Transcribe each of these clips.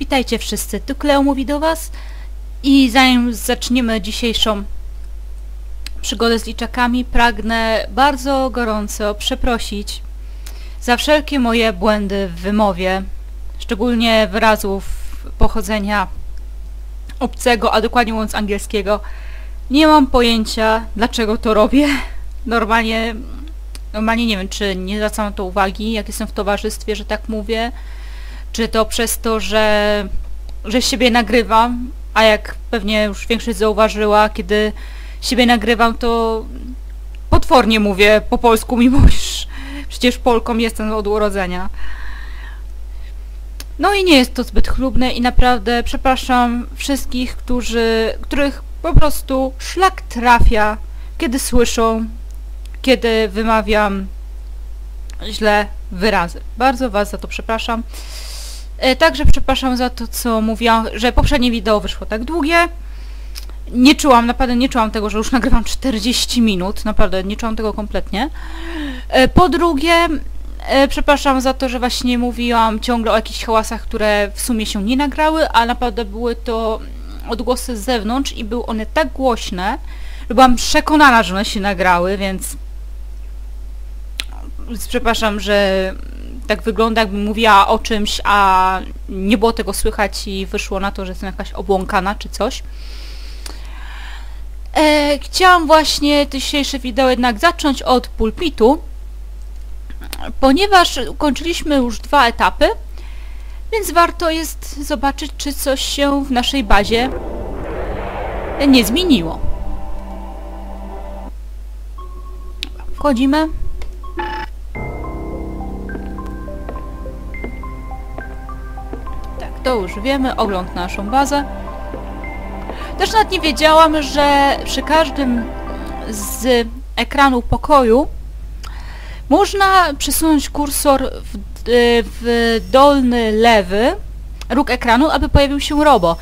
Witajcie wszyscy, tu Kleo mówi do was i zanim zaczniemy dzisiejszą przygodę z liczakami, pragnę bardzo gorąco przeprosić za wszelkie moje błędy w wymowie, szczególnie wyrazów pochodzenia obcego, a dokładnie mówiąc angielskiego. Nie mam pojęcia, dlaczego to robię. Normalnie, normalnie nie wiem, czy nie zwracam na to uwagi, jak jestem w towarzystwie, że tak mówię, czy to przez to, że, że siebie nagrywam, a jak pewnie już większość zauważyła, kiedy siebie nagrywam, to potwornie mówię po polsku, mimo iż przecież Polką jestem od urodzenia. No i nie jest to zbyt chlubne i naprawdę przepraszam wszystkich, którzy, których po prostu szlak trafia, kiedy słyszą, kiedy wymawiam źle wyrazy. Bardzo Was za to przepraszam. E, Także przepraszam za to, co mówiłam, że poprzednie wideo wyszło tak długie. Nie czułam, naprawdę nie czułam tego, że już nagrywam 40 minut, naprawdę nie czułam tego kompletnie. E, Po drugie, e, przepraszam za to, że właśnie mówiłam ciągle o jakichś hałasach, które w sumie się nie nagrały, a naprawdę były to odgłosy z zewnątrz i były one tak głośne, że byłam przekonana, że one się nagrały, więc więc przepraszam, że tak wygląda, jakbym mówiła o czymś, a nie było tego słychać i wyszło na to, że jestem jakaś obłąkana czy coś. E, chciałam właśnie dzisiejsze wideo jednak zacząć od pulpitu, ponieważ ukończyliśmy już dwa etapy, więc warto jest zobaczyć, czy coś się w naszej bazie nie zmieniło. Wchodzimy. To już wiemy, ogląd na naszą bazę. Też nawet nie wiedziałam, że przy każdym z ekranu pokoju można przesunąć kursor w, w dolny lewy róg ekranu, aby pojawił się Robo.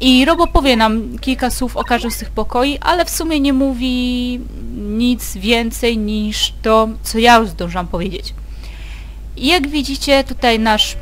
I Robo powie nam kilka słów o każdym z tych pokoi, ale w sumie nie mówi nic więcej niż to, co ja już zdążyłam powiedzieć. Jak widzicie, tutaj nasz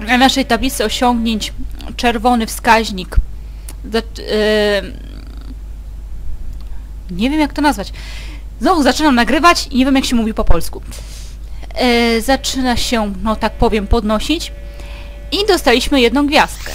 na naszej tablicy osiągnięć czerwony wskaźnik yy, nie wiem jak to nazwać. Znowu zaczynam nagrywać i nie wiem jak się mówi po polsku. Yy, zaczyna się, no tak powiem, podnosić i dostaliśmy jedną gwiazdkę.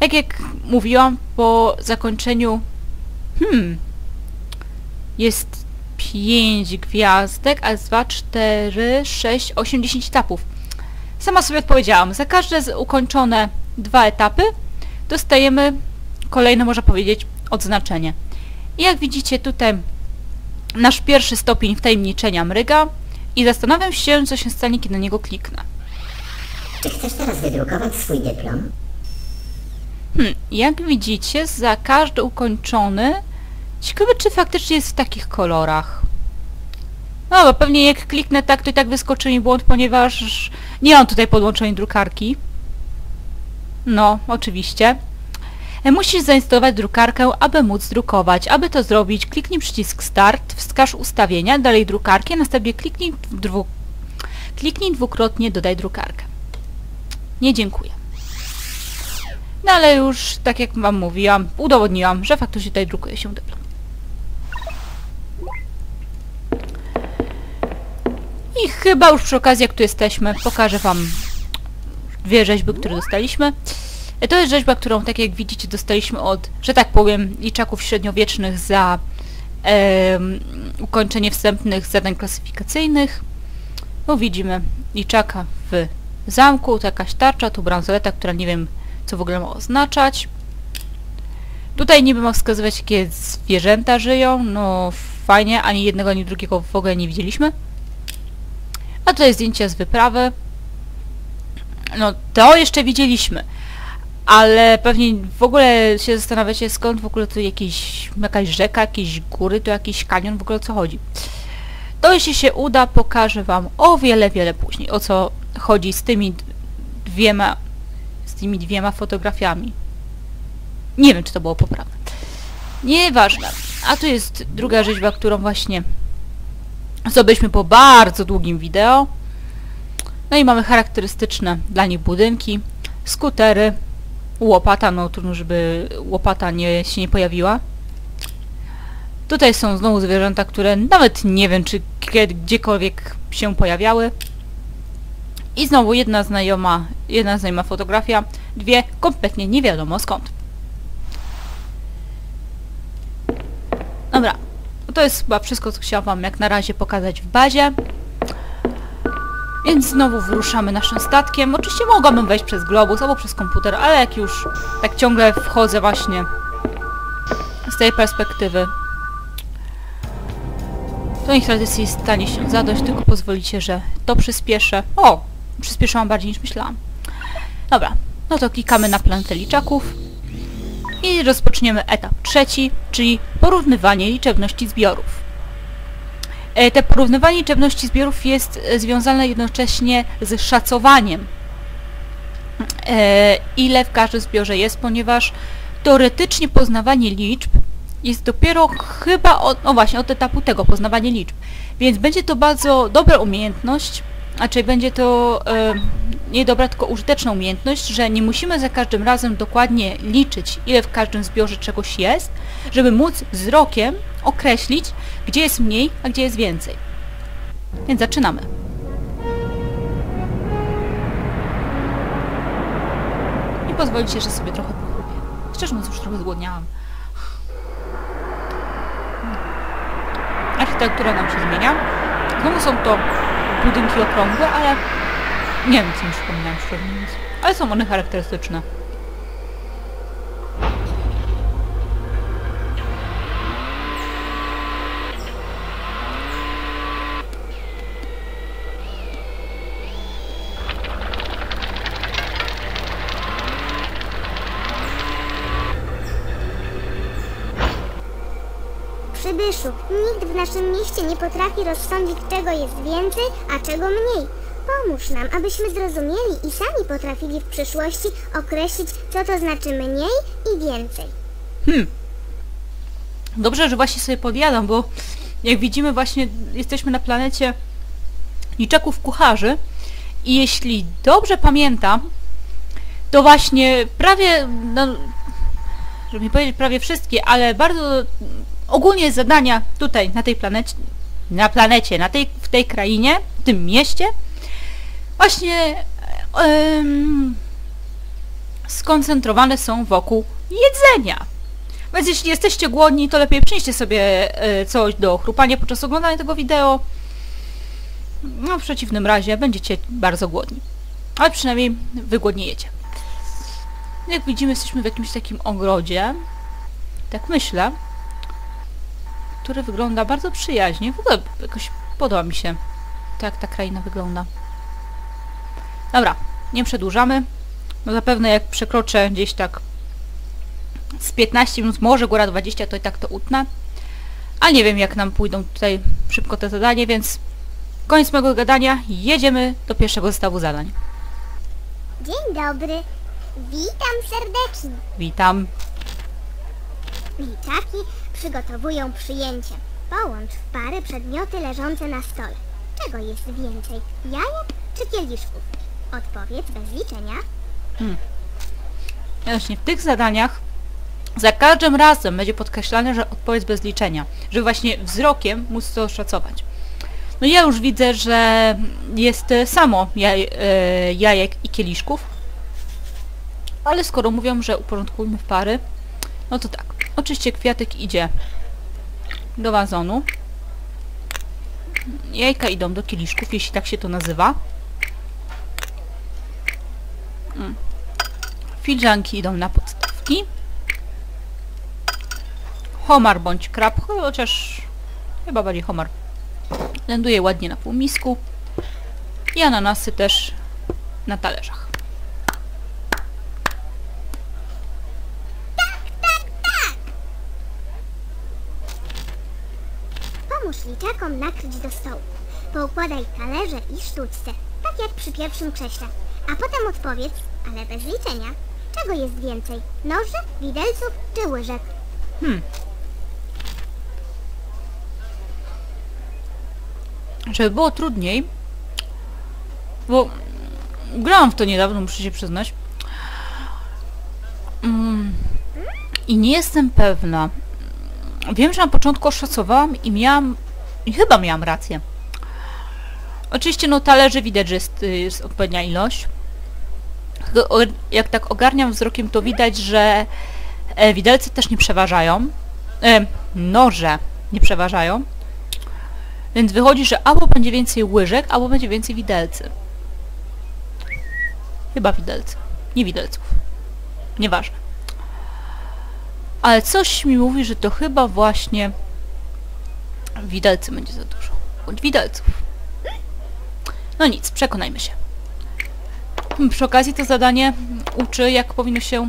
Tak jak mówiłam, po zakończeniu hmm, jest 5 gwiazdek, a 2, 4, 6, 8, 10 etapów. Sama sobie odpowiedziałam, za każde ukończone dwa etapy dostajemy kolejne, można powiedzieć, odznaczenie. I jak widzicie tutaj nasz pierwszy stopień wtajemniczenia mryga i zastanawiam się, co się stanie, kiedy na niego kliknę. Czy chcesz teraz wydrukować swój dyplom? Hmm, jak widzicie, za każdy ukończony ciekawe, czy faktycznie jest w takich kolorach. No, bo pewnie jak kliknę tak, to i tak wyskoczy mi błąd, ponieważ nie mam tutaj podłączonej drukarki. No, oczywiście. E, Musisz zainstalować drukarkę, aby móc drukować. Aby to zrobić, kliknij przycisk Start, wskaż ustawienia, dalej drukarkę, następnie kliknij, dwu... kliknij dwukrotnie Dodaj drukarkę. Nie dziękuję. No ale już, tak jak wam mówiłam, udowodniłam, że faktycznie tutaj drukuje się dyplom. I chyba już przy okazji, jak tu jesteśmy, pokażę wam dwie rzeźby, które dostaliśmy. E, To jest rzeźba, którą, tak jak widzicie, dostaliśmy od, że tak powiem, liczaków średniowiecznych za em, ukończenie wstępnych zadań klasyfikacyjnych. No widzimy liczaka w zamku, to jakaś tarcza, tu bransoleta, która nie wiem, co w ogóle ma oznaczać. Tutaj niby ma wskazywać, jakie zwierzęta żyją. No fajnie, ani jednego, ani drugiego w ogóle nie widzieliśmy. A tutaj zdjęcia z wyprawy. No to jeszcze widzieliśmy. Ale pewnie w ogóle się zastanawiacie, skąd w ogóle tu jakieś, jakaś rzeka, jakieś góry, to jakiś kanion, w ogóle o co chodzi. To jeśli się uda, pokażę wam o wiele, wiele później, o co chodzi z tymi dwiema, z tymi dwiema fotografiami. Nie wiem, czy to było poprawne. Nieważne. A tu jest druga rzeźba, którą właśnie zdobyliśmy po bardzo długim wideo. No i mamy charakterystyczne dla nich budynki. skutery, łopata, no trudno, żeby łopata nie, się nie pojawiła. Tutaj są znowu zwierzęta, które nawet nie wiem, czy gdziekolwiek się pojawiały. I znowu jedna znajoma, jedna znajoma fotografia, dwie kompletnie nie wiadomo skąd. Dobra, to jest chyba wszystko, co chciałam wam jak na razie pokazać w bazie. Więc znowu wyruszamy naszym statkiem. Oczywiście mogłabym wejść przez globus albo przez komputer, ale jak już tak ciągle wchodzę właśnie z tej perspektywy, to niech tradycji stanie się zadość, tylko pozwolicie, że to przyspieszę. O! Przyspieszyłam bardziej niż myślałam. Dobra, no to klikamy na planetę liczaków i rozpoczniemy etap trzeci, czyli porównywanie liczebności zbiorów. E, Te porównywanie liczebności zbiorów jest e, związane jednocześnie z szacowaniem, e, ile w każdym zbiorze jest, ponieważ teoretycznie poznawanie liczb jest dopiero chyba od, no właśnie, od etapu tego, poznawanie liczb. Więc będzie to bardzo dobra umiejętność, znaczy będzie to nie dobra, tylko użyteczna umiejętność, że nie musimy za każdym razem dokładnie liczyć, ile w każdym zbiorze czegoś jest, żeby móc wzrokiem określić, gdzie jest mniej, a gdzie jest więcej. Więc zaczynamy. I pozwolicie, że sobie trochę pochrupię. Szczerze mówiąc, już trochę zgłodniałam. Architektura nam się zmienia. Znowu są to budynki okrągłe, ale nie wiem, co mi przypominają szczerze mówiąc. Ale są one charakterystyczne. Przybyszu, nikt w naszym mieście nie potrafi rozsądzić, czego jest więcej, a czego mniej. Pomóż nam, abyśmy zrozumieli i sami potrafili w przyszłości określić, co to znaczy mniej i więcej. Dobrze, że właśnie sobie podjadam, bo jak widzimy właśnie jesteśmy na planecie liczaków kucharzy i jeśli dobrze pamiętam, to właśnie prawie, no, żeby nie powiedzieć prawie wszystkie, ale bardzo ogólnie zadania tutaj na tej planecie, na planecie, na tej, w tej krainie, w tym mieście, właśnie em, skoncentrowane są wokół jedzenia. Więc jeśli jesteście głodni, to lepiej przynieście sobie e, coś do chrupania podczas oglądania tego wideo. No w przeciwnym razie będziecie bardzo głodni. Ale przynajmniej wygłodniejecie. Jak widzimy, jesteśmy w jakimś takim ogrodzie. Tak myślę. Który wygląda bardzo przyjaźnie. W ogóle jakoś podoba mi się, tak ta kraina wygląda. Dobra, nie przedłużamy. No zapewne jak przekroczę gdzieś tak z 15 minut, może góra 20, to i tak to utnę. Ale nie wiem, jak nam pójdą tutaj szybko te zadanie, więc koniec mojego gadania. Jedziemy do pierwszego zestawu zadań. Dzień dobry. Witam serdecznie. Witam. Liczaki przygotowują przyjęcie. Połącz w pary przedmioty leżące na stole. Czego jest więcej? Jajek czy kieliszków? Odpowiedz bez liczenia. Właśnie w tych zadaniach za każdym razem będzie podkreślane, że odpowiedź bez liczenia, żeby właśnie wzrokiem móc to oszacować. No ja już widzę, że jest samo jaj, e, jajek i kieliszków, ale skoro mówią, że uporządkujmy w pary, no to tak. Oczywiście kwiatek idzie do wazonu. Jajka idą do kieliszków, jeśli tak się to nazywa. Mm. Filiżanki idą na podstawki. Homar bądź krab, chociaż chyba bardziej homar. Ląduje ładnie na półmisku. I ananasy też na talerzach. Pomóż liczakom nakryć do stołu. Poukładaj talerze i sztućce, tak jak przy pierwszym krześle a potem odpowiedz, ale bez liczenia. Czego jest więcej? Noży, widelców czy łyżek? Hmm. Żeby było trudniej, bo grałam w to niedawno, muszę się przyznać. Mm. I nie jestem pewna. Wiem, że na początku oszacowałam i miałam... I chyba miałam rację. Oczywiście no talerzy widać, że jest, y, jest odpowiednia ilość. Jak tak ogarniam wzrokiem, to widać, że e, widelce też nie przeważają. E, noże nie przeważają. Więc wychodzi, że albo będzie więcej łyżek, albo będzie więcej widelcy. Chyba widelcy. Nie widelców. Nieważne. Ale coś mi mówi, że to chyba właśnie widelcy będzie za dużo. Bądź widelców. No nic, przekonajmy się. Przy okazji to zadanie uczy, jak powinno się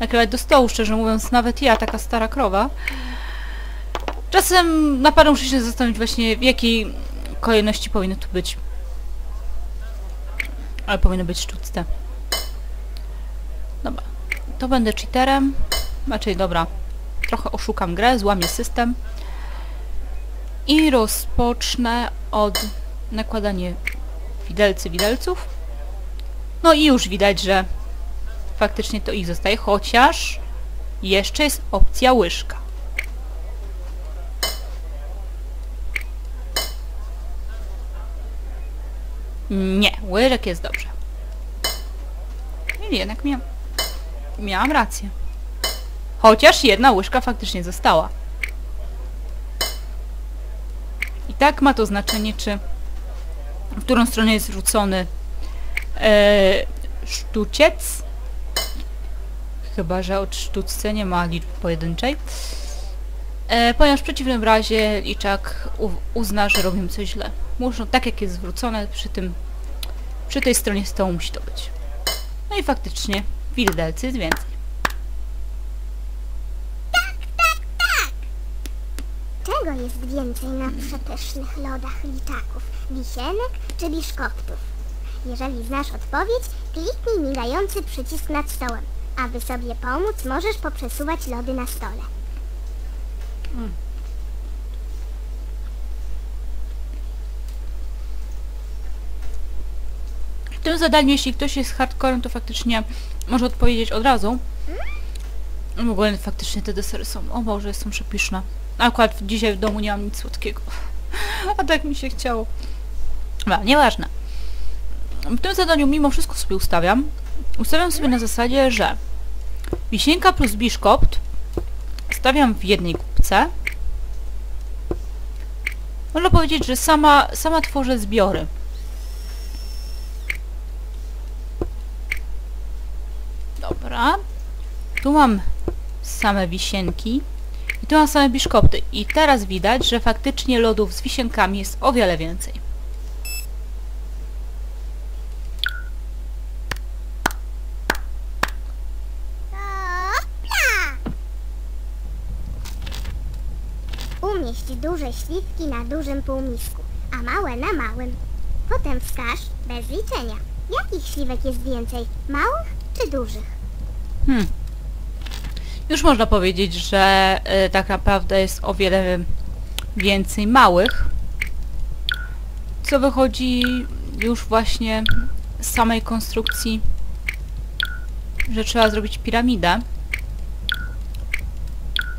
nakrywać do stołu, szczerze mówiąc, nawet ja, taka stara krowa. Czasem naprawdę muszę się zastanowić właśnie, w jakiej kolejności powinno tu być. Ale powinno być sztuczne. Dobra, to będę cheaterem. Raczej dobra, trochę oszukam grę, złamię system. I rozpocznę od nakładania widelcy widelców. No i już widać, że faktycznie to ich zostaje, chociaż jeszcze jest opcja łyżka. Nie, łyżek jest dobrze. I jednak miałam, rację. Chociaż jedna łyżka faktycznie została. I tak ma to znaczenie, czy w którą stronę jest zwrócony e, sztuciec. Chyba, że od sztuczce nie ma liczby pojedynczej. E, ponieważ w przeciwnym razie liczak uzna, że robimy coś źle. Muszą, tak jak jest zwrócone, przy tym przy tej stronie stołu musi to być. No i faktycznie widelcy jest więcej. Czego jest więcej na przepysznych lodach liczaków? Wisienek czy biszkoptów? Jeżeli znasz odpowiedź, kliknij migający przycisk nad stołem. Aby sobie pomóc, możesz poprzesuwać lody na stole. W tym zadaniu, jeśli ktoś jest hardcorem, to faktycznie może odpowiedzieć od razu. W ogóle faktycznie te desery są, o Boże, są przepyszne. Akurat dzisiaj w domu nie mam nic słodkiego. A tak mi się chciało. No, nieważne. W tym zadaniu mimo wszystko sobie ustawiam. Ustawiam sobie na zasadzie, że wisienka plus biszkopt stawiam w jednej kubce. Można powiedzieć, że sama, sama tworzę zbiory. Dobra. Tu mam same wisienki. I tu mam same biszkopty. I teraz widać, że faktycznie lodów z wisienkami jest o wiele więcej. Umieść duże śliwki na dużym półmisku, a małe na małym. Potem wskaż bez liczenia. Jakich śliwek jest więcej, małych czy dużych? Hmm. Już można powiedzieć, że y, tak naprawdę jest o wiele więcej małych. Co wychodzi już właśnie z samej konstrukcji, że trzeba zrobić piramidę.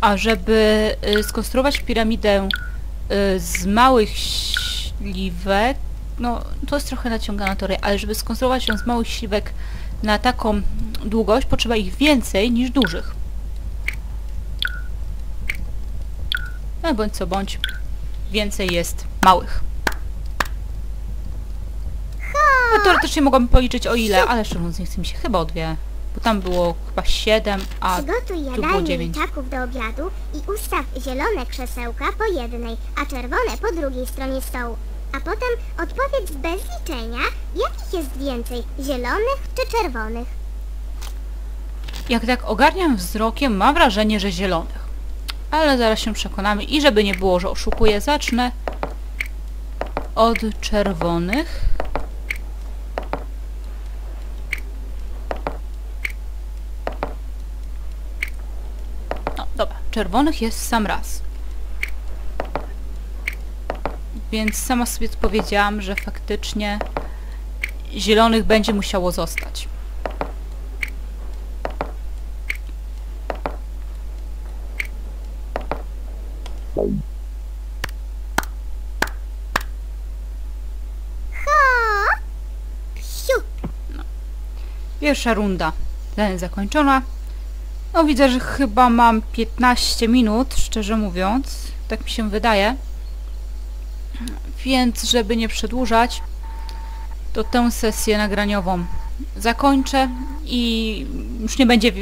A żeby y, skonstruować piramidę y, z małych śliwek, no to jest trochę naciągana teoria, ale żeby skonstruować ją z małych śliwek na taką długość, potrzeba ich więcej niż dużych. No bądź co bądź, więcej jest małych. No teoretycznie mogłabym policzyć o ile, ale szczerze mówiąc nie chce mi się chyba o dwie. Bo tam było chyba 7, a Przygotuj tu było jadalnię 9. liczaków do obiadu i ustaw zielone krzesełka po jednej, a czerwone po drugiej stronie stołu. A potem odpowiedz bez liczenia, jakich jest więcej, zielonych czy czerwonych. Jak tak ogarniam wzrokiem, mam wrażenie, że zielonych. Ale zaraz się przekonamy i żeby nie było, że oszukuję, zacznę od czerwonych. No, dobra, czerwonych jest sam raz. Więc sama sobie powiedziałam, że faktycznie zielonych będzie musiało zostać. Pierwsza runda zakończona. No widzę, że chyba mam 15 minut, szczerze mówiąc. Tak mi się wydaje. Więc, żeby nie przedłużać, to tę sesję nagraniową zakończę i już nie będzie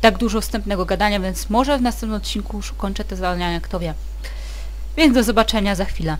tak dużo wstępnego gadania, więc może w następnym odcinku już kończę te zadania, kto wie. Więc do zobaczenia za chwilę.